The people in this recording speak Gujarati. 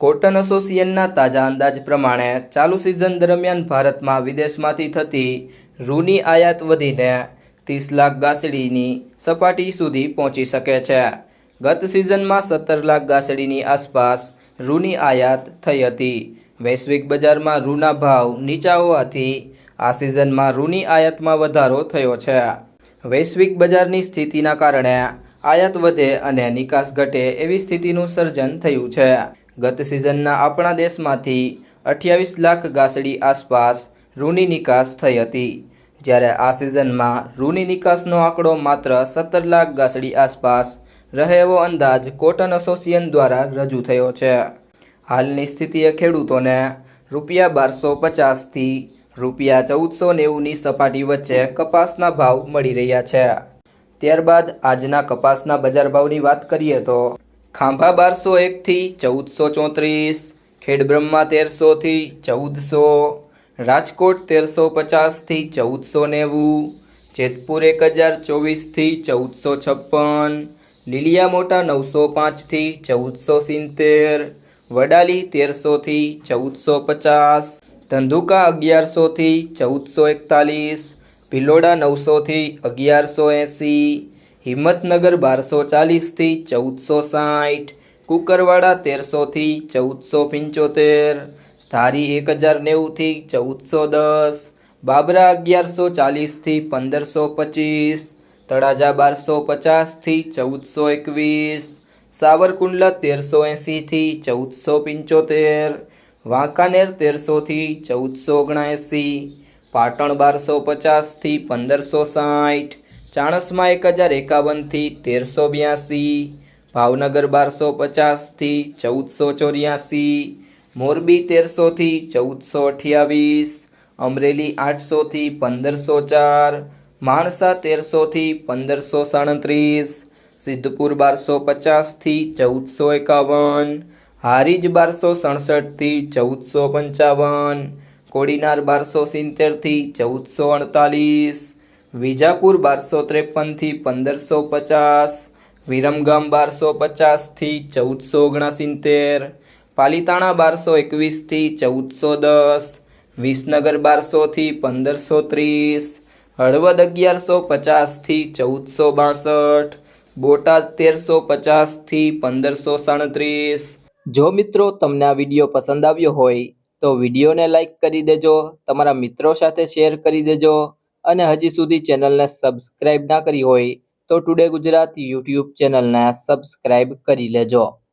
કોટન એસોસિએશનના તાજા અંદાજ પ્રમાણે ચાલુ સિઝન દરમિયાન ભારતમાં વિદેશમાંથી થતી રૂની આયાત વધીને ત્રીસ લાખ ગાસડીની સપાટી સુધી પહોંચી શકે છે. ગત સિઝનમાં સત્તર લાખ ગાસડીની આસપાસ રૂની આયાત થઈ હતી. વૈશ્વિક બજારમાં રૂના ભાવ નીચા હોવાથી આ સિઝનમાં રૂની આયાતમાં વધારો થયો છે. વૈશ્વિક બજારની સ્થિતિના કારણે આયાત વધે અને નિકાસ ઘટે એવી સ્થિતિનું સર્જન થયું છે. ગત સિઝનના આપણા દેશમાંથી અઠ્યાવીસ લાખ ગાસડી આસપાસ રૂની નિકાસ થઈ હતી. જ્યારે આ સિઝનમાં રૂની નિકાસનો આંકડો માત્ર સત્તર લાખ ગાસડી આસપાસ રહે એવો અંદાજ કોટન એસોસિએશન દ્વારા રજૂ થયો છે. હાલની સ્થિતિએ ખેડૂતોને રૂપિયા બારસો પચાસથી રૂપિયા ચૌદસો નેવુંની સપાટી વચ્ચે કપાસના ભાવ મળી રહ્યા છે. ત્યારબાદ આજના કપાસના બજાર ભાવની વાત કરીએ તો ખાંભા બારસો એકથી ચૌદસો ચોત્રીસ ખેડબ્રહ્મા તેરસોથી ચૌદસો, રાજકોટ તેરસો પચાસથી ચૌદસો નેવું, જેતપુર એક હજાર ચોવીસથી ચૌદસો છપ્પન, લીલિયા મોટા નવસો પાંચથી ચૌદસો સિત્તેર, વડાલી તેરસોથી ચૌદસો પચાસ, ધંધુકા અગિયારસોથી ચૌદસો એકતાલીસ, ભિલોડા નવસોથી અગિયારસો એંસી હિંમતનગર બારસો ચાલીસથી ચૌદસો સાઠ, કુકરવાડા તેરસોથી ચૌદસો પંચોતેર, ધારી એક હજાર નેવુંથી ચૌદસો દસ, બાબરા અગિયારસો ચાલીસથી પંદરસો પચીસ, તળાજા બારસો પચાસથી ચૌદસો એકવીસ, સાવરકુંડલા તેરસો એંસીથી ચૌદસો પંચોતેર, વાંકાનેર તેરસોથી ચૌદસો ઓગણએંસી પાટણ બારસો પચાસથી પંદરસો સાઠ ચાણસમાં એક હજાર એકાવનથી તેરસો બ્યાસી, ભાવનગર બારસો પચાસથી ચૌદસો ચોર્યાસી, મોરબી તેરસોથી ચૌદસો અઠ્યાવીસ, અમરેલી આઠસોથી પંદરસો ચાર, માણસા તેરસોથી પંદરસો સાડત્રીસ, સિદ્ધપુર બારસો પચાસથી ચૌદસો એકાવન, હારીજ બારસો સડસઠથી ચૌદસો પંચાવન, કોડીનાર બારસો સિત્તેરથી ચૌદસો અડતાલીસ વિજાપુર બારસો ત્રેપનથી પંદરસો પચાસ, વિરમગામ બારસો પચાસથી ચૌદસો ઓગણસિત્તેર, પાલીતાણા બારસો એકવીસથી ચૌદસો દસ, વિસનગર બારસોથી પંદરસો ત્રીસ, હળવદ અગિયારસો પચાસથી ચૌદસો બાસઠ, બોટાદ તેરસો પચાસથી પંદરસો સાડત્રીસ. જો મિત્રો તમને આ વીડિયો પસંદ આવ્યો હોય તો વિડીયોને લાઈક કરી દેજો, તમારા મિત્રો સાથે શેર કરી દેજો અને હજી સુધી ચેનલને સબસ્ક્રાઇબ ના કરી હોય તો ટુડે ગુજરાત યુટ્યુબ ચેનલને સબસ્ક્રાઇબ કરી લેજો.